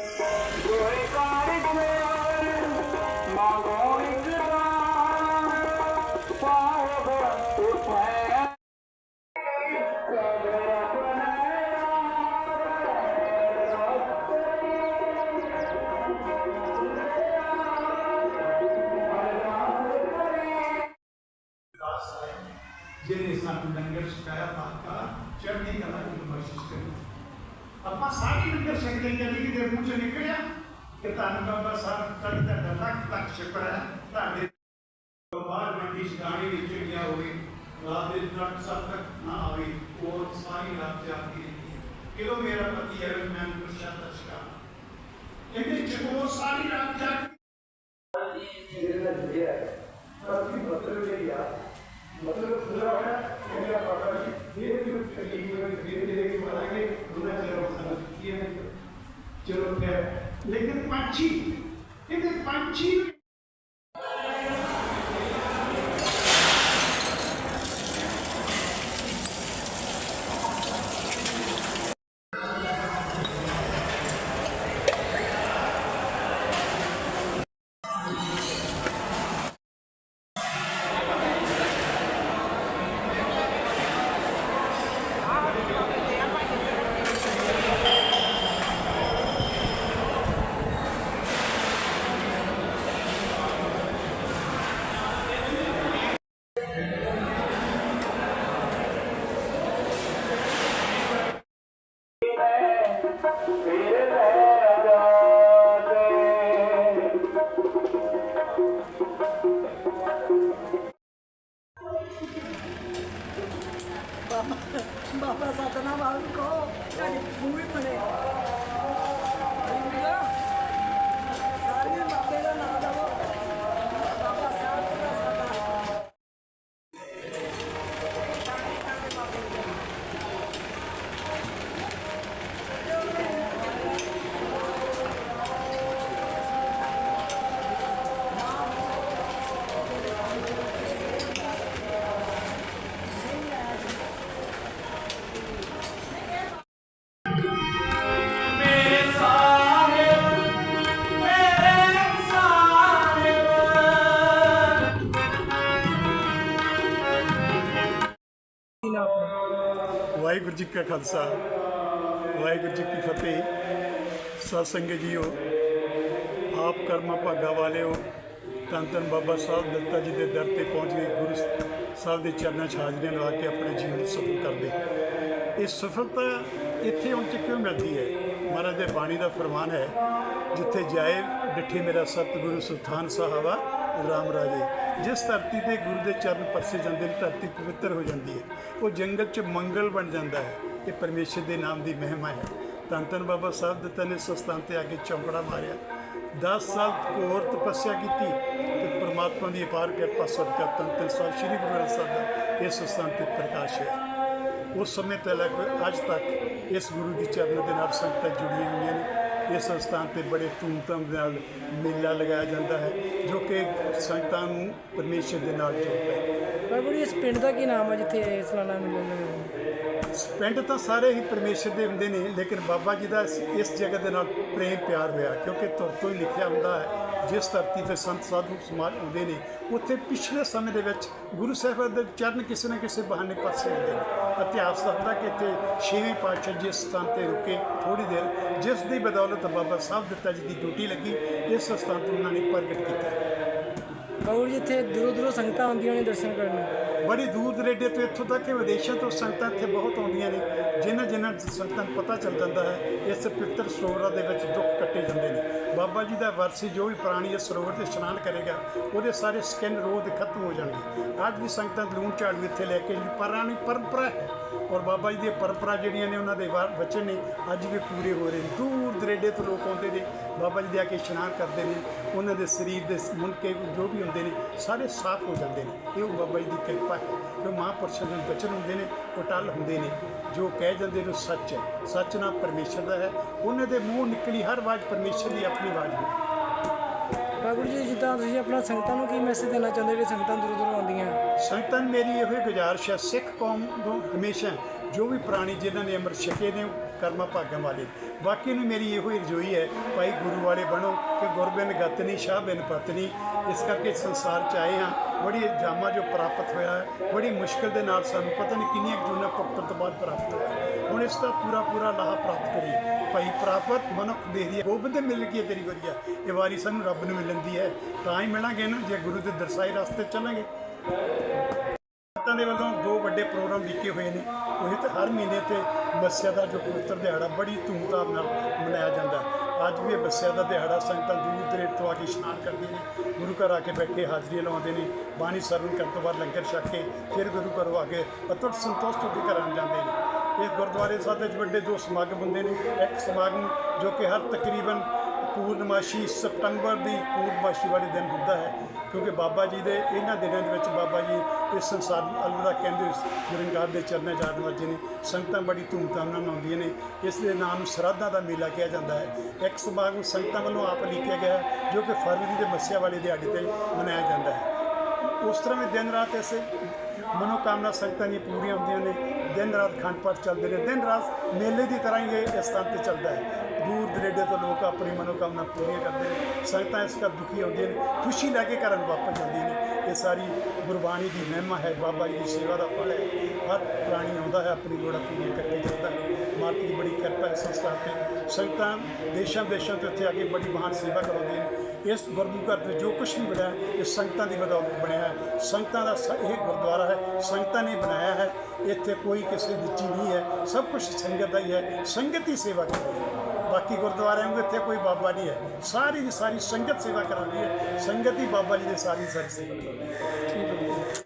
ਗੋਰੇ ਕਾਰਜ ਮੇਰ ਮਾਗੋ ਇਕਰਾਰ ਸਾਹਿਬ ਉਠੈ ਸਬਰ ਜਿਹਨੇ ਸਾਨੂੰ ਲੰਗਰ ਛਕਾਇਆ ਪਾਕਾ ਚੜ੍ਹਦੀ ਕਲਾ ਦੀ ਬਖਸ਼ਿਸ਼ ਕਰੀ ਆਪਾਂ ਸਾਰੇ ਲੰਗਰ ਛਕਦੇ ਕਦੀ ਕਿਤੇ ਮੂੰਹ ਚੋਂ ਨਿਕਲਿਆ ਕਿ ਤੁਹਾਨੂੰ ਬਾਬਾ ਸਾਹਿਬ ਤੱਕ ਦਾ ਲੱਖ ਲੱਖ ਸ਼ੁਕਰ ਹੈ ਤੁਹਾਡੇ ਬਾਹਰ ਮੰਡੀ ਸ਼ਿਕਾਰੀ ਵਿੱਚ ਗਿਆ ਹੋਵੇ ਰਾਤ ਦੇ ਤੱਕ ਸਭ ਤੱਕ ਨਾ ਆਵੇ ਉਹ ਸਾਰੀ ਰਾਤ ਜਾਗਦੀ ਰਹੀ ਕਿਲੋ ਮੇਰਾ ਪਤੀ ਹੈ ਮੈਂ ਪ੍ਰਸ਼ਾਦ ਸ਼ਿਕਾਰ ਇਹਦੇ ਚ ਉਹ ਸਾਰੀ ਰਾਤ ਜਾਗ ਜਿਹੜਾ ਜਿਹੜਾ ਪਤੀ ਮਤਲਬ ਚਲੋ ਫਿਰ ਲੇਕਿਨ ਪੰਛੀ ਇਹਦੇ ਪੰਛੀ ਵਾਹਿਗੁਰੂ ਜੀ ਕਾ ਖਾਲਸਾ, ਵਾਹਿਗੁਰੂ ਜੀ ਕੀ ਫਤਿਹ। ਸਤ ਸੰਗਤ ਜੀਓ, ਆਪ ਕਰਮਾਂ ਭਾਗਾ ਹੋ, ਧੰਨ ਧੰਨ ਬਾਬਾ ਸਾਹਿਬ ਦত্তা ਜੀ ਦੇ ਦਰ ਤੇ ਪਹੁੰਚ ਗਏ, ਗੁਰੂ ਸਾਹਿਬ ਦੇ ਚਰਨਾਂ 'ਚ ਹਾਜ਼ਰੀਆਂ ਲਵਾ ਕੇ ਆਪਣੇ ਜੀਵਨ ਨੂੰ ਸਫਲ ਕਰਦੇ। ਇਹ ਸਫਲਤਾ ਇੱਥੇ ਹੁਣ ਕਿਉਂ ਮਿਲਦੀ ਹੈ? ਮਹਾਰਾਜ ਦੇ ਬਾਣੀ ਦਾ ਫਰਮਾਨ ਹੈ, ਜਿੱਥੇ ਜਾਏ, ਡਿੱਠੇ ਮੇਰਾ ਸਤਿਗੁਰੂ ਸੁਲਤਾਨ ਸਾਹਿਬਾ ਰਾਮ ਰਾਜੇ, ਜਿਸ ਧਰਤੀ ਤੇ ਗੁਰੂ ਦੇ ਚਰਨ ਪਰਸੇ ਜਾਂਦੇ ਨੇ, ਧਰਤੀ ਪਵਿੱਤਰ ਹੋ ਜਾਂਦੀ ਹੈ। ਉਹ ਜੰਗਲ 'ਚ ਮੰਗਲ ਬਣ ਜਾਂਦਾ ਹੈ ਇਹ ਪਰਮੇਸ਼ਰ ਦੇ ਨਾਮ ਦੀ ਮਹਿਮਾ ਹੈ। ਧੰਨ ਧੰਨ ਬਾਬਾ ਸਾਹਿਬ, ਦਿੱਤਾ ਨੇ ਸਸਤਾਨ ਤੇ ਆ ਕੇ ਚੌਂਕੜਾ ਮਾਰਿਆ। 10 ਸਾਲ ਘੋਰ ਤਪੱਸਿਆ ਕੀਤੀ ਤੇ ਪਰਮਾਤਮਾ ਦੀ ਅਪਾਰ ਕਿਰਪਾ ਸਦਕਾ ਧੰਨ ਧੰਨ ਸਾਹਿਬ, ਸ੍ਰੀ ਗੁਰੂ ਗ੍ਰੰਥ ਸਾਹਿਬ ਦਾ ਇਸ ਸਸਤਾਨ ਤੇ ਪ੍ਰਕਾਸ਼ ਹੈ ਉਸ ਸਮੇਂ ਤੋਂ ਲੈ ਅੱਜ ਤੱਕ ਇਸ ਗੁਰੂ ਦੀ ਚਰਨ ਦੇ ਨਾਲ ਸੰਗਤਾਂ ਜੁੜੀਆਂ ਹੋਈਆਂ ਨੇ। ਇਸ ਸਥਾਨ ਤੇ ਬੜੇ ਧੂਮਧਾਮ ਨਾਲ ਮੇਲਾ ਲਗਾਇਆ ਜਾਂਦਾ ਹੈ ਜੋ ਕਿ ਸੰਗਤਾਂ ਨੂੰ ਪਰਮੇਸ਼ਰ ਦੇ ਨਾਲ ਜੋੜਦਾ ਹੈ। ਬਾਬੂ ਜੀ ਇਸ ਪਿੰਡ ਦਾ ਕੀ ਨਾਮ ਹੈ ਜਿੱਥੇ ਸਲਾਨਾ ਮਿਲਣ ਪਿੰਡ ਤਾਂ ਸਾਰੇ ਹੀ ਪਰਮੇਸ਼ਰ ਦੇ ਹੁੰਦੇ ਨੇ ਲੇਕਿਨ ਬਾਬਾ ਜੀ ਦਾ ਇਸ- ਇਸ ਜਗ੍ਹਾ ਦੇ ਨਾਲ ਪ੍ਰੇਮ ਪਿਆਰ ਹੋਇਆ ਕਿਉਂਕਿ ਤੁਰ ਤੋਂ ਹੀ ਲਿਖਿਆ ਹੁੰਦਾ ਹੈ ਜਿਸ ਧਰਤੀ ਤੇ ਸੰਤ ਸਾਧੂ ਸਮਾਜ ਆਉਂਦੇ ਨੇ, ਉੱਥੇ ਪਿਛਲੇ ਸਮੇਂ ਦੇ ਵਿੱਚ ਗੁਰੂ ਸਾਹਿਬਾਨ ਦੇ ਚਰਨ ਕਿਸੇ ਨਾ ਕਿਸੇ ਬਹਾਨੇ ਪਾਸੇ ਹੁੰਦੇ ਨੇ। ਇਤਿਹਾਸ ਦੱਸਦਾ ਕਿ ਇੱਥੇ ਛੇਵੇਂ ਪਾਤਸ਼ਾਹ ਜਿਸ ਸਥਾਨ ਤੇ ਰੁਕੇ ਥੋੜੀ ਦੇਰ, ਜਿਸ ਦੀ ਬਦੌਲਤ ਬਾਬਾ ਸਾਹਿਬ ਦਿੱਤਾ ਜੀ ਦੀ ਡਿਊਟੀ ਲੱਗੀ, ਇਸ ਸਥਾਨ ਤੋਂ ਉਹਨਾਂ ਨੇ ਪ੍ਰਗਟ ਕੀਤਾ। ਬਾਬੂ ਜੀ, ਇੱਥੇ ਦੂਰੋਂ ਦੂਰੋਂ ਸੰਗਤਾਂ ਆਉਂਦੀਆਂ ਨੇ ਦਰਸ਼ਨ ਕਰਨ। ਬੜੀ ਦੂਰ ਦਰੇਡੇ ਤੋਂ ਇੱਥੋਂ ਤੱਕ ਕਿ ਵਿਦੇਸ਼ਾਂ ਤੋਂ ਸੰਗਤਾਂ ਇੱਥੇ ਬਹੁਤ ਆਉਂਦੀਆਂ ਨੇ। ਜਿਨ੍ਹਾਂ ਜਿਨ੍ਹਾਂ ਸੰਗਤਾਂ ਨੂੰ ਪਤਾ ਚੱਲ ਜਾਂਦਾ ਹੈ, ਇਸ ਪਵਿੱਤਰ ਸਰੋਵਰਾਂ ਦੇ ਵਿੱਚ ਦੁੱਖ ਕੱਟੇ ਜਾਂਦੇ ਨੇ। ਬਾਬਾ ਜੀ ਦਾ ਵਰਸੀ ਜੋ ਵੀ ਪ੍ਰਾਣੀ ਇਸ ਸਰੋਵਰ ਤੇ ਇਸ਼ਨਾਨ ਕਰੇਗਾ, ਉਹਦੇ ਸਾਰੇ ਸਕਿਨ ਰੋਗ ਖਤਮ ਹੋ ਜਾਣਗੇ। ਅੱਜ ਵੀ ਸੰਗਤਾਂ ਲੂਣ ਝਾੜੂ ਇੱਥੇ ਲੈ ਕੇ ਜਿਹੜੀ ਪੁਰਾਣੀ ਪਰੰਪਰਾ ਹੈ। ਔਰ ਬਾਬਾ ਜੀ ਦੀ ਪਰੰਪਰਾ ਜਿਹੜੀਆਂ ਨੇ ਉਹਨਾਂ ਦੇ ਵਾ- ਬੱਚੇ ਨੇ, ਅੱਜ ਵੀ ਪੂਰੇ ਹੋ ਰਹੇ ਨੇ। ਦੂਰ ਦਰੇਡੇ ਤੋਂ ਲੋਕ ਆਉਂਦੇ ਨੇ ਬਾਬਾ ਜੀ ਦੇ ਆ ਕੇ ਇਸ਼ਨਾਨ ਕਰਦੇ ਨੇ ਉਹਨਾਂ ਦੇ ਸਰੀਰ ਦੇ ਮੁਨਕੇ ਜੋ ਵੀ ਹੁੰਦੇ ਨੇ ਸਾਰੇ ਸਾਫ਼ ਹੋ ਜਾਂਦੇ ਨੇ। ਇਹ ਉਹ ਬਾਬਾ ਜੀ ਦੀ ਕਿਰਪਾ ਹੈ। ਜੋ ਮਹਾਂਪੁਰਸ਼ਾਂ ਦੇ ਬਚਨ ਹੁੰਦੇ ਨੇ ਉਹ ਟਲ ਹੁੰਦੇ ਨੇ। ਜੋ ਕਹਿ ਜਾਂਦੇ ਨੇ ਸੱਚ ਹੈ। ਸੱਚ ਨਾ ਪਰਮੇਸ਼ਰ ਦਾ ਹੈ। ਉਹਨਾਂ ਦੇ ਮੂੰਹ ਨਿਕਲੀ ਹਰ ਆਵਾਜ਼ ਪਰਮੇਸ਼ਰ ਦੀ ਆਪਣੀ ਆਵਾਜ਼ ਹੈ। ਬਾਬੂ ਜੀ ਜਿੱਦਾਂ ਤੁਸੀਂ ਆਪਣਾ ਸੰਗਤਾਂ ਨੂੰ ਕੀ ਮੈਸੇਜ ਦੇਣਾ ਚਾਹੁੰਦੇ ਜਿਹੜੇ ਸੰਗਤਾਂ ਦੂਰੋਂ ਦੂਰੋਂ ਆਉਂਦੀਆਂ? ਸੰਗਤਾਂ ਮੇਰੀ ਇਹੋ ਹੀ ਗੁਜ਼ਾਰਿਸ਼ ਹੈ ਸਿੱਖ ਕੌਮ ਨੂੰ ਹਮੇਸ਼ਾ ਜੋ ਵੀ ਪ੍ਰਾਣੀ ਜਿਨ੍ਹਾਂ ਨੇ ਅੰਮ੍ਰਿਤ ਛਕੇ ਨੇ ਕਰਮਾਂ ਭਾਗਾਂ ਵਾਲੇ। ਬਾਕੀ ਨੂੰ ਮੇਰੀ ਇਹੋ ਹੀ ਰਜੋਈ ਹੈ, ਭਾਈ ਗੁਰੂ ਵਾਲੇ ਬਣੋ, ਕਿ ਗੁਰਬਿਨ ਗਤਨੀ ਸ਼ਾਹ ਬਿਨ ਪਤਨੀ ਇਸ ਕਰਕੇ ਸੰਸਾਰ ਚ ਆਏ ਹਾਂ, ਬੜੀ ਜਾਮਾ ਜੋ ਪ੍ਰਾਪਤ ਹੋਇਆ ਹੈ, ਬੜੀ ਮੁਸ਼ਕਲ ਦੇ ਨਾਲ ਸਾਨੂੰ ਪਤਾ ਨਹੀਂ ਕਿੰਨੀਆਂ ਕੁ ਜੂਨਾਂ ਭੁਗਤਣ ਤੋਂ ਬਾਅਦ ਪ੍ਰਾਪਤ ਹੋਇਆ ਹੁਣ ਇਸ ਦਾ ਪੂਰਾ ਪੂਰਾ ਲਾਹਾ ਪ੍ਰਾਪਤ ਕਰੀਏ। ਭਾਈ ਪ੍ਰਾਪਤ ਮਨੁੱਖ ਦੇ ਦੀ ਗੋਬਿੰਦ ਮਿਲ ਗਈ ਹੈ ਤੇਰੀ ਵਧੀਆ। ਇਹ ਵਾਰੀ ਸਾਨੂੰ ਰੱਬ ਨੂੰ ਮਿਲਣ ਦੀ ਹੈ। ਤਾਂ ਹੀ ਮਿਲਾਂਗੇ ਨਾ, ਜੇ ਗੁਰੂ ਦੇ ਦਰਸਾਈ ਰਸਤੇ ਚੱਲਾਂਗੇ। ਸੰਗਤਾਂ ਦੇ ਵੱਲੋਂ ਦੋ ਵੱਡੇ ਪ੍ਰੋਗਰਾਮ ਲਿਖੇ ਹੋਏ ਨੇ। ਉਹ ਤੇ ਹਰ ਮਹੀਨੇ ਤੇ ਮੱਸਿਆ ਦਾ ਜੋ ਪਵਿੱਤਰ ਦਿਹਾੜਾ ਬੜੀ ਧੂਮਧਾਮ ਨਾਲ ਮਨਾਇਆ ਜਾਂਦਾ ਅੱਜ ਵੀ ਇਹ ਮੱਸਿਆ ਦਾ ਦਿਹਾੜਾ ਸੰਗਤਾਂ ਦੂਰ ਦਰੇੜ ਤੋਂ ਆ ਕੇ ਇਸ਼ਨਾਨ ਕਰਦੇ ਨੇ, ਗੁਰੂ ਘਰ ਆ ਕੇ ਬੈਠੇ ਹਾਜ਼ਰੀ ਲਵਾਉਂਦੇ ਨੇ, ਬਾਣੀ ਸਰਵਣ ਕਰਨ ਤੋਂ ਬਾਅਦ ਲੰਗਰ ਛਕ ਕੇ ਫਿਰ ਗੁਰੂ ਘਰੋਂ ਆ ਕੇ ਅਤੁੱਟ ਸੰਤੁਸ਼ਟ ਹੋ ਕੇ ਘਰਾਂ ਨੂੰ ਜਾਂਦੇ ਨੇ। ਇਹ ਗੁਰਦੁਆਰੇ ਸਾਹਿਬ ਵਿੱਚ ਵੱਡੇ ਦੋ ਸਮਾਗਮ ਹੁੰਦੇ ਨੇ, ਇੱਕ ਸਮਾਗਮ ਜੋ ਕਿ ਹਰ ਤਕਰੀਬਨ ਪੂਰਨਮਾਸ਼ੀ ਸਤੰਬਰ ਦੀ ਪੂਰਨਮਾਸ਼ੀ ਵਾਲੇ ਦਿਨ ਹੁੰਦਾ ਹੈ ਕਿਉਂਕਿ ਬਾਬਾ ਜੀ ਦੇ ਇਹਨਾਂ ਦਿਨਾਂ ਦੇ ਵਿੱਚ ਬਾਬਾ ਜੀ ਇਸ ਸੰਸਾਰ ਨੂੰ ਅਲਵਿਦਾ ਕਹਿੰਦੇ ਉਸ ਦੇ ਚਰਨਾਂ ਜਾਣ ਵਾਜੇ ਨੇ ਸੰਗਤਾਂ ਬੜੀ ਧੂਮਧਾਮ ਨਾਲ ਮਨਾਉਂਦੀਆਂ ਨੇ। ਇਸ ਦੇ ਨਾਮ ਨੂੰ ਸ਼ਰਾਧਾ ਦਾ ਮੇਲਾ ਕਿਹਾ ਜਾਂਦਾ ਹੈ। ਇੱਕ ਸਮਾਗਮ ਸੰਗਤਾਂ ਵੱਲੋਂ ਆਪ ਲਿਖਿਆ ਗਿਆ ਹੈ, ਜੋ ਕਿ ਫਰਵਰੀ ਦੇ ਮੱਸਿਆ ਵਾਲੇ ਦਿਹਾੜੇ ਤੇ ਮਨਾਇਆ ਜਾਂਦਾ ਹੈ। ਉਸ ਤਰ੍ਹਾਂ ਵੀ ਦਿਨ ਰਾਤ ਐਸੇ ਮਨੋਕਾਮਨਾ ਸੰਗਤਾਂ ਦੀਆਂ ਪੂਰੀਆਂ ਹੁੰਦੀਆਂ ਨੇ। ਦਿਨ ਰਾਤ ਖੰਡ ਪਾਠ ਚੱਲਦੇ ਨੇ। ਦਿਨ ਰਾਤ ਮੇਲੇ ਦੀ ਤਰ੍ਹਾਂ ਹੀ ਇਹ ਸਥਾਨ ਤੇ ਚੱਲਦਾ ਹੈ। ਦੂਰ ਦਰੇਡੇ ਤੋਂ ਲੋਕ ਆਪਣੀ ਮਨੋਕਾਮਨਾ ਪੂਰੀਆਂ ਕਰਦੇ ਨੇ। ਸੰਗਤਾਂ ਇਸ ਕਰ ਦੁਖੀ ਹੁੰਦੀਆਂ ਨੇ। ਖੁਸ਼ੀ ਲੈ ਕੇ ਘਰਾਂ ਨੂੰ ਵਾਪਸ ਜਾਂਦੀਆਂ ਨੇ। ਇਹ ਸਾਰੀ ਗੁਰਬਾਣੀ ਦੀ ਮਹਿਮਾ ਹੈ। ਬਾਬਾ ਜੀ ਦੀ ਸੇਵਾ ਦਾ ਫਲ ਹੈ। ਹਰ ਪ੍ਰਾਣੀ ਆਉਂਦਾ ਹੈ। ਆਪਣੀ ਲੋੜਾਂ ਪੂਰੀਆਂ ਕਰਕੇ ਜਾਂਦਾ ਹੈ। ਮਾਲਕ ਦੀ ਬੜੀ ਕਿਰਪਾ ਹੈ ਸੰਸਥਾ ਤੇ। ਸੰਗਤਾਂ ਦੇਸ਼ਾਂ ਦੇਸ਼ਾਂ ਤੋਂ ਇੱਥੇ ਆ ਕੇ ਬੜੀ ਮਹਾਨ ਸੇਵਾ ਕਰਾਉਂਦੀਆਂ ਨੇ। ਇਸ ਗੁਰਦੁਆਰੇ ਘਰ ਤੇ ਜੋ ਕੁਝ ਵੀ ਬਣਿਆ ਇਹ ਸੰਗਤਾਂ ਦੀ ਬਦੌਲਤ ਬਣਿਆ ਹੈ। ਸੰਗਤਾਂ ਦਾ ਸ- ਇਹ ਗੁਰਦੁਆਰਾ ਹੈ, ਸੰਗਤਾਂ ਨੇ ਬਣਾਇਆ ਹੈ। ਇੱਥੇ ਕੋਈ ਕਿਸੇ ਦੀ ਚੀਜ਼ ਨਹੀਂ ਹੈ। ਸਭ ਕੁਝ ਸੰਗਤ ਦਾ ਹੀ ਹੈ, ਸੰਗਤ ਹੀ ਸੇਵਾ ਕਰਦੀ ਹੈ। ਬਾਕੀ ਗੁਰਦੁਆਰਿਆਂ ਨੂੰ ਇੱਥੇ ਕੋਈ ਬਾਬਾ ਨਹੀਂ ਹੈ। ਸਾਰੀ ਦੀ ਸਾਰੀ ਸੰਗਤ ਸੇਵਾ ਕਰਾਉਂਦੀ ਹੈ। ਸੰਗਤ ਹੀ ਬਾਬਾ ਜੀ ਦੇ ਸਾਰੀ ਸਾਰੀ ਸੇਵਾ ਕਰਾਉਂਦੀ ਹੈ।